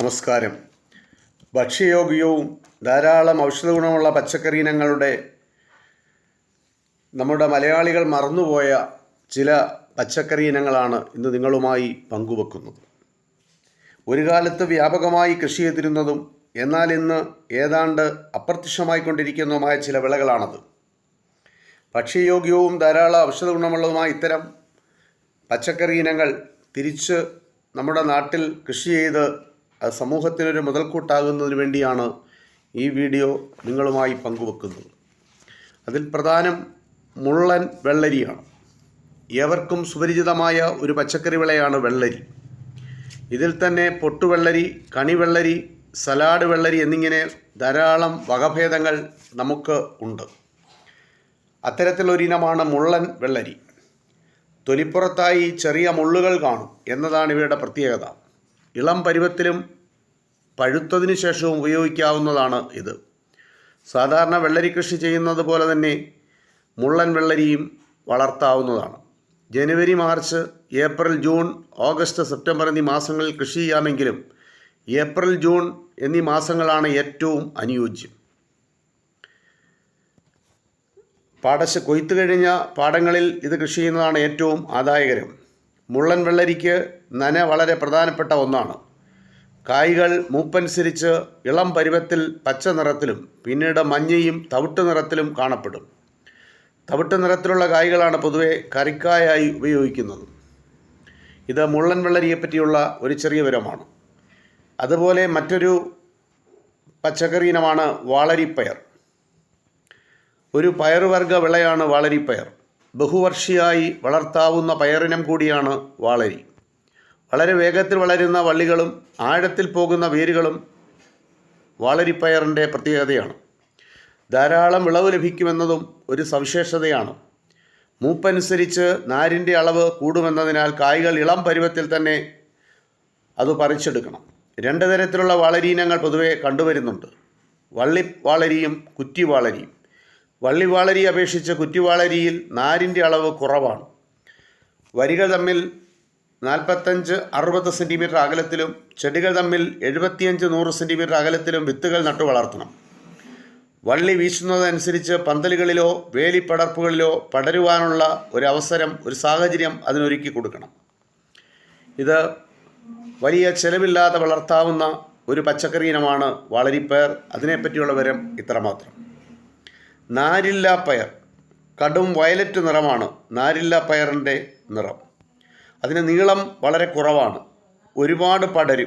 നമസ്കാരം. ഭക്ഷ്യയോഗ്യവും ധാരാളം ഔഷധ ഗുണമുള്ള പച്ചക്കറി ഇനങ്ങളുടെ നമ്മുടെ മലയാളികൾ മറന്നുപോയ ചില പച്ചക്കറി ഇനങ്ങളാണ് ഇന്ന് നിങ്ങളുമായി പങ്കുവെക്കുന്നത്. ഒരു കാലത്ത് വ്യാപകമായി കൃഷി ചെയ്തിരുന്നതും എന്നാൽ ഇന്ന് ഏതാണ്ട് അപ്രത്യക്ഷമായിക്കൊണ്ടിരിക്കുന്നതുമായ ചില വിളകളാണത്. ഭക്ഷ്യയോഗ്യവും ധാരാളം ഔഷധ ഗുണമുള്ളതുമായ ഇത്തരം പച്ചക്കറി ഇനങ്ങൾ തിരിച്ച് നമ്മുടെ നാട്ടിൽ കൃഷി ചെയ്ത് അത് സമൂഹത്തിനൊരു മുതൽക്കൂട്ടാകുന്നതിന് വേണ്ടിയാണ് ഈ വീഡിയോ നിങ്ങളുമായി പങ്കുവെക്കുന്നത്. അതിൽ പ്രധാനം മുള്ളൻ വെള്ളരിയാണ്. ഏവർക്കും സുപരിചിതമായ ഒരു പച്ചക്കറി വിളയാണ് വെള്ളരി. ഇതിൽ തന്നെ പൊട്ടുവെള്ളരി കണിവെള്ളരി സലാഡ് വെള്ളരി എന്നിങ്ങനെ ധാരാളം വകഭേദങ്ങൾ നമുക്ക് ഉണ്ട്. അത്തരത്തിലൊരിനമാണ് മുള്ളൻ വെള്ളരി. തൊലിപ്പുറത്തായി ചെറിയ മുള്ളുകൾ കാണും എന്നതാണ് ഇവയുടെ പ്രത്യേകത. ഇളം പരുവത്തിലും പഴുത്തതിനു ശേഷവും ഉപയോഗിക്കാവുന്നതാണ് ഇത്. സാധാരണ വെള്ളരി കൃഷി ചെയ്യുന്നത് പോലെ തന്നെ മുള്ളൻ വെള്ളരിയും വളർത്താവുന്നതാണ്. ജനുവരി March April June August September എന്നീ മാസങ്ങളിൽ കൃഷി ചെയ്യാമെങ്കിലും ഏപ്രിൽ ജൂൺ എന്നീ മാസങ്ങളാണ് ഏറ്റവും അനുയോജ്യം. പാടശ കൊയ്ത്ത് കഴിഞ്ഞ പാടങ്ങളിൽ ഇത് കൃഷി ചെയ്യുന്നതാണ് ഏറ്റവും ആദായകരം. മുള്ളൻ വെള്ളരിക്ക് നന വളരെ പ്രധാനപ്പെട്ട ഒന്നാണ്. കായ്കൾ മൂപ്പനുസരിച്ച് ഇളം പരുവത്തിൽ പച്ച നിറത്തിലും പിന്നീട് മഞ്ഞയും തവിട്ട് നിറത്തിലും കാണപ്പെടും. തവിട്ട് നിറത്തിലുള്ള കായ്കളാണ് പൊതുവെ കറിക്കായായി ഉപയോഗിക്കുന്നത്. ഇത് മുള്ളൻ വെള്ളരിയെ പറ്റിയുള്ള ഒരു ചെറിയ വിവരമാണ്. അതുപോലെ മറ്റൊരു പച്ചക്കറി ഇനമാണ് വാളരിപ്പയർ. ഒരു പയറുവർഗ വിളയാണ് വാളരിപ്പയർ. ബഹുവർഷിയായി വളർത്താവുന്ന പയറിനം കൂടിയാണ് വാളരി. വളരെ വേഗത്തിൽ വളരുന്ന വള്ളികളും ആഴത്തിൽ പോകുന്ന വേരുകളും വാളരിപ്പയറിന്റെ പ്രത്യേകതയാണ്. ധാരാളം വിളവ് ലഭിക്കുമെന്നതും ഒരു സവിശേഷതയാണ്. മൂപ്പനുസരിച്ച് നാരിന്റെ അളവ് കൂടുമെന്നതിനാൽ കായ്കൾ ഇളം പരുവത്തിൽ തന്നെ അത് പറിച്ചെടുക്കണം. രണ്ട് തരത്തിലുള്ള വാളരീനങ്ങൾ പൊതുവെ കണ്ടുവരുന്നുണ്ട്. വള്ളി വാളരിയും കുറ്റി വാളരിയും. വള്ളി വാളരി അപേക്ഷിച്ച് കുറ്റിവാളരിയിൽ നാരിന്റെ അളവ് കുറവാണ്. വരികൾ തമ്മിൽ നാൽപ്പത്തഞ്ച് അറുപത് സെന്റിമീറ്റർ അകലത്തിലും ചെടികൾ തമ്മിൽ എഴുപത്തിയഞ്ച് നൂറ് സെന്റിമീറ്റർ അകലത്തിലും വിത്തുകൾ നട്ടു വളർത്തണം. വള്ളി വീശുന്നതനുസരിച്ച് പന്തലുകളിലോ വേലിപ്പടർപ്പുകളിലോ പടരുവാനുള്ള ഒരു അവസരം ഒരു സാഹചര്യം അതിനൊരുക്കി കൊടുക്കണം. ഇത് വലിയ ചെലവില്ലാതെ വളർത്താവുന്ന ഒരു പച്ചക്കറി ഇനമാണ് വളരിപ്പയർ. അതിനെപ്പറ്റിയുള്ള വിവരം ഇത്രമാത്രം. നാരില്ല പയർ. കടും വയലറ്റ് നിറമാണ് നാരില്ല പയറിന്റെ നിറം. അതിന് നീളം വളരെ കുറവാണ്. ഒരുപാട് പടരും.